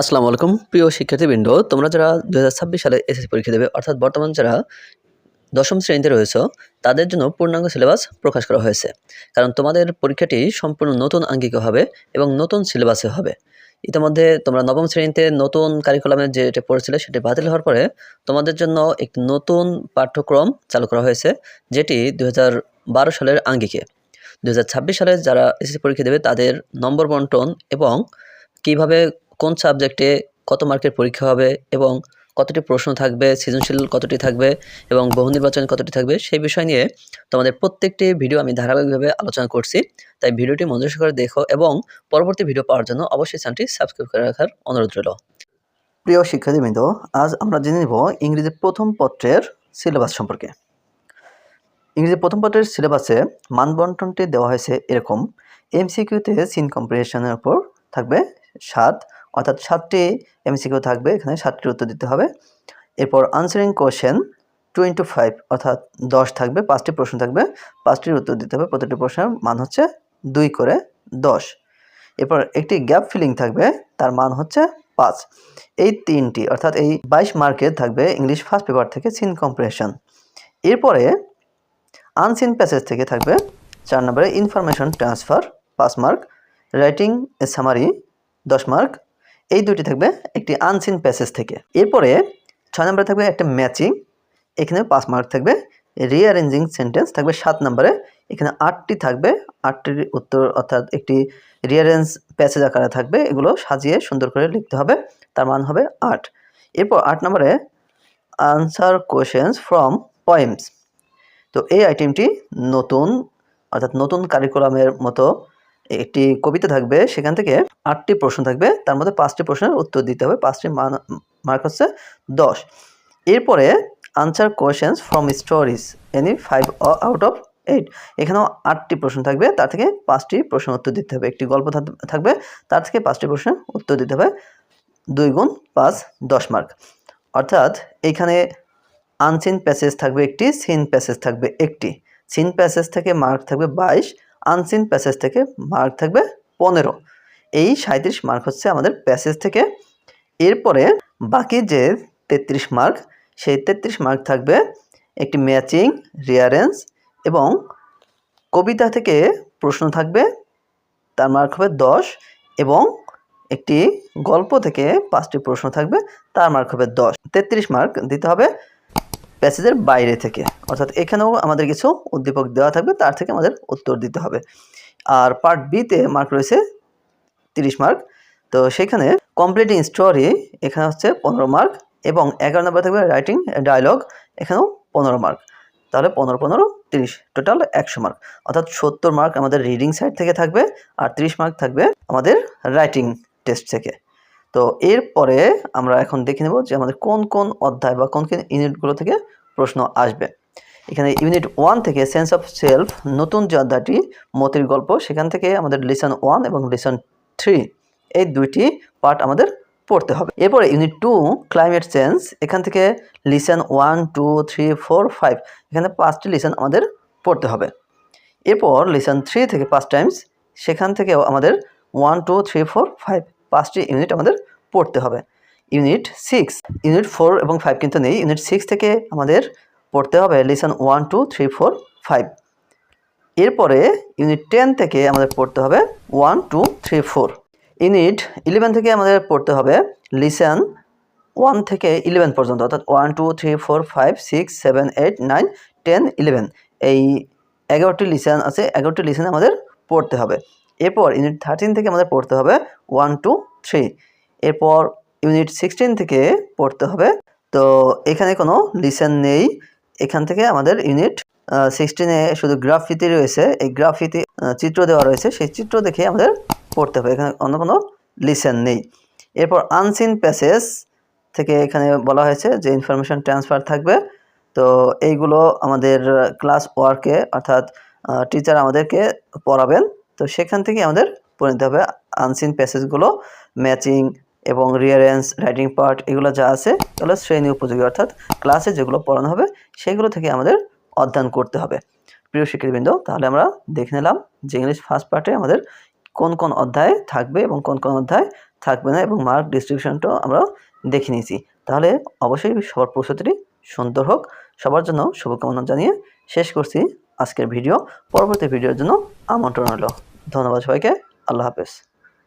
আসসালামু আলাইকুম। প্রিয় শিক্ষার্থীবৃন্দ, তোমরা যারা দু হাজার ছাব্বিশ সালে এসএসসি পরীক্ষা দেবে, অর্থাৎ বর্তমান যারা দশম শ্রেণীতে রয়েছে, তাদের জন্য পূর্ণাঙ্গ সিলেবাস প্রকাশ করা হয়েছে। কারণ তোমাদের পরীক্ষাটি সম্পূর্ণ নতুন আঙ্গিকে হবে এবং নতুন সিলেবাসে হবে। ইতিমধ্যে তোমরা নবম শ্রেণীতে নতুন কারিকুলামে যেটা পড়েছিলে, সেটি বাতিল হওয়ার পরে তোমাদের জন্য একটি নতুন পাঠ্যক্রম চালু করা হয়েছে, যেটি দু হাজার বারো সালের আঙ্গিকে। দু হাজার ছাব্বিশ সালে যারা এসএসসি পরীক্ষা দেবে, তাদের নম্বর বন্টন এবং কীভাবে কোন সাবজেক্টে কত মার্কের পরীক্ষা হবে এবং কতটি প্রশ্ন থাকবে, সৃজনশীল কতটি থাকবে এবং বহু নির্বাচন কতটি থাকবে, সেই বিষয় নিয়ে তোমাদের প্রত্যেকটি ভিডিও আমি ধারাবাহিকভাবে আলোচনা করছি। তাই ভিডিওটি মনোযোগ করে দেখো এবং পরবর্তী ভিডিও পাওয়ার জন্য অবশ্যই চ্যানেলটি সাবস্ক্রাইব করে রাখার অনুরোধ রইল। প্রিয় শিক্ষার্থীবৃন্দ, আজ আমরা জেনে নেব ইংরেজি প্রথম পত্রের সিলেবাস সম্পর্কে। ইংরেজি প্রথম পত্রের সিলেবাসে মানবন্টনটি দেওয়া হয়েছে এরকম। এমসিকিউতে সিন কম্পিটিশনের উপর থাকবে সাত অর্থাৎ সাতটি এমসিকিউ থাকবে, এখানে সাতটির উত্তর দিতে হবে। এরপর answering question two into five অর্থাৎ দশ থাকবে, পাঁচটি প্রশ্ন থাকবে, পাঁচটির উত্তর দিতে হবে, প্রতিটি প্রশ্নের মান হচ্ছে দুই করে দশ। এরপর একটি গ্যাপ ফিলিং থাকবে, তার মান হচ্ছে পাঁচ। এই তিনটি, অর্থাৎ এই বাইশ মার্কের থাকবে ইংলিশ ফার্স্ট পেপার থেকে সিন কম্পারিশন এরপরে আনসিন প্যাসেজ থেকে থাকবে, চার নম্বরে ইনফরমেশন ট্রান্সফার পাঁচ মার্ক রাইটিং সামারি দশ মার্ক এই দুটি থাকবে একটি আনসিন প্যাসেজ থেকে। এরপরে ছয় নম্বরে থাকবে একটা ম্যাচিং এখানে পাঁচ মার্ক থাকবে। রিঅ্যারেঞ্জিং সেন্টেন্স থাকবে সাত নম্বরে, এখানে আটটি থাকবে, আটটির উত্তর অর্থাৎ একটি রিঅ্যারেঞ্জ প্যাসেজ আকারে থাকবে, এগুলো সাজিয়ে সুন্দর করে লিখতে হবে, তার মান হবে আট। এরপর আট নম্বরে আনসার কোয়েশনস ফ্রম পয়েমস তো এই আইটেমটি নতুন, অর্থাৎ নতুন কারিকুলামের মতো একটি কবিতা থাকবে সেখান থেকে আটটি প্রশ্ন থাকবে। তার মধ্যে পাঁচটি প্রশ্নের উত্তর দিতে হবে। পাঁচটি মার্ক হচ্ছে দশ। এরপরে answer questions from stories any five out of eight এখানেও আটটি প্রশ্ন থাকবে। তার থেকে পাঁচটি প্রশ্ন উত্তর দিতে হবে। একটি গল্প থাক- থাকবে। তার থেকে পাঁচটি প্রশ্নের উত্তর দিতে হবে। দুই গুণ পাঁচ, দশ মার্ক অর্থাৎ এখানে আনসিন প্যাসেজ থাকবে একটি সিন প্যাসেজ থাকবে একটি। সিন প্যাসেজ থেকে মার্ক থাকবে বাইশ। আনসিন প্যাসেজ থেকে মার্ক থাকবে পনেরো। এই সাঁত্রিশ মার্ক হচ্ছে আমাদের প্যাসেজ থেকে। এরপরে বাকি যে তেত্রিশ মার্ক সেই তেত্রিশ মার্ক থাকবে একটি ম্যাচিং রিয়ারেন্স এবং কবিতা থেকে প্রশ্ন থাকবে, তার মার্ক হবে দশ এবং একটি গল্প থেকে পাঁচটি প্রশ্ন থাকবে, তার মার্ক হবে দশ। তেত্রিশ মার্ক দিতে হবে প্যাসেজের বাইরে থেকে। অর্থাৎ এখানেও আমাদের কিছু উদ্দীপক দেওয়া থাকবে, তার থেকে আমাদের উত্তর দিতে হবে। আর পার্ট বিতে মার্ক রয়েছে তিরিশ মার্ক তো সেখানে কমপ্লিটিং স্টোরি এখানে হচ্ছে পনেরো মার্ক এবং এগারো নম্বর থাকবে রাইটিং ডায়লগ এখানেও পনেরো মার্ক তাহলে পনেরো পনেরো, তিরিশ টোটাল একশো মার্ক অর্থাৎ সত্তর মার্ক আমাদের রিডিং সাইড থেকে থাকবে আর তিরিশ মার্ক থাকবে আমাদের রাইটিং টেস্ট থেকে। তো এরপরে আমরা এখন দেখে নেব যে আমাদের কোন কোন অধ্যায় বা কোন কোন ইউনিটগুলো থেকে প্রশ্ন আসবে। এখানে ইউনিট ওয়ান থেকে সেন্স অফ সেলফ নতুন যে অধ্যায়টি, মতির গল্প, সেখান থেকে আমাদের লিসন ওয়ান এবং লিসন থ্রি, এই দুইটি পার্ট আমাদের পড়তে হবে। এরপরে ইউনিট টু, ক্লাইমেট চেঞ্জ, এখান থেকে lesson one, two, three, four, five, এখানে পাঁচটি লিসন আমাদের পড়তে হবে। এরপর লিসন থ্রি থেকে পাঁচ টাইমস, সেখান থেকেও আমাদের one, two, three, four, five পাঁচটি ইউনিট আমাদের পড়তে হবে। ইউনিট সিক্স ইউনিট ফোর এবং ফাইভ কিন্তু নেই। ইউনিট সিক্স থেকে আমাদের পড়তে হবে lesson one two three four five এরপরে ইউনিট টেন থেকে আমাদের পড়তে হবে one two three four unit eleven থেকে আমাদের পড়তে হবে লিসন ওয়ান থেকে ইলেভেন পর্যন্ত। অর্থাৎ one two three four five six seven eight nine ten eleven এই এগারোটি লিসন আছে, এগারোটি লিসন আমাদের পড়তে হবে। এরপর ইউনিট থার্টিন থেকে আমাদের পড়তে হবে ওয়ান টু থ্রি এরপর ইউনিট সিক্সটিন থেকে পড়তে হবে। তো এখানে কোনো লিসেন নেই। এখান থেকে আমাদের ইউনিট সিক্সটিনে শুধু গ্রাফিতি রয়েছে। এই গ্রাফিতি চিত্র দেওয়া রয়েছে। সেই চিত্র দেখে আমাদের পড়তে হবে। এখানে অন্য কোনো লিসেন নেই। এরপর আনসিন প্যাসেজ থেকে এখানে বলা হয়েছে যে ইনফরমেশন ট্রান্সফার থাকবে। তো এইগুলো আমাদের ক্লাস ওয়ার্কে অর্থাৎ টিচার আমাদেরকে পড়াবেন। তো সেখান থেকে আমাদের পড়ে নিতে হবে। আনসিন প্যাসেজগুলো ম্যাচিং এবং রিয়ারেন্স রাইটিং পার্ট এগুলো যা আছে, এগুলো শ্রেণি উপযোগী। অর্থাৎ ক্লাসে যেগুলো পড়ানো হবে, সেগুলো থেকে আমাদের অধ্যয়ন করতে হবে। প্রিয় শিক্ষার্থীবৃন্দ, তাহলে আমরা দেখে নিলাম যে ইংলিশ ফার্স্ট পার্টে আমাদের কোন কোন অধ্যায় থাকবে এবং কোন কোন অধ্যায় থাকবে না এবং মার্ক ডিস্ট্রিবিউশনটাও আমরা দেখে নিয়েছি। তাহলে অবশ্যই সবার প্রস্তুতিটি সুন্দর হোক। সবার জন্য শুভকামনা জানিয়ে শেষ করছি। আজকের ভিডিও পরবর্তী ভিডিওর জন্য আমন্ত্রণ হলো ধন্যবাদ সবাইকে। আল্লাহ হাফেজ।